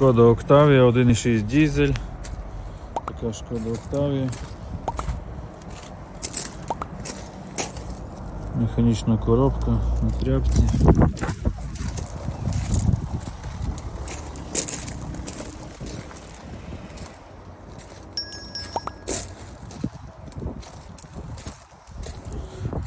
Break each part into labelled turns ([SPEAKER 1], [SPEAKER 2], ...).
[SPEAKER 1] Шкода Октавія, 1,6 дізель. Така шкода Октавія. Механічна коробка на тряпці.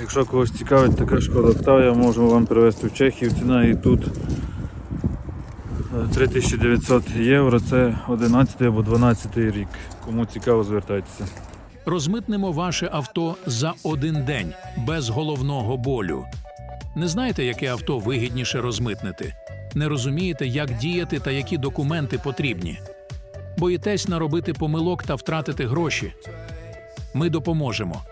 [SPEAKER 1] Якщо когось цікавить така шкода Октавія, можемо вам привезти в Чехію. Ціна і тут 3900 євро, це 11 або 12 рік. Кому цікаво, звертайтеся.
[SPEAKER 2] Розмитнемо ваше авто за один день без головного болю. Не знаєте, яке авто вигідніше розмитнити? Не розумієте, як діяти та які документи потрібні? Боїтесь наробити помилок та втратити гроші? Ми допоможемо.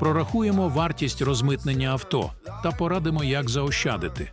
[SPEAKER 2] Прорахуємо вартість розмитнення авто та порадимо, як заощадити.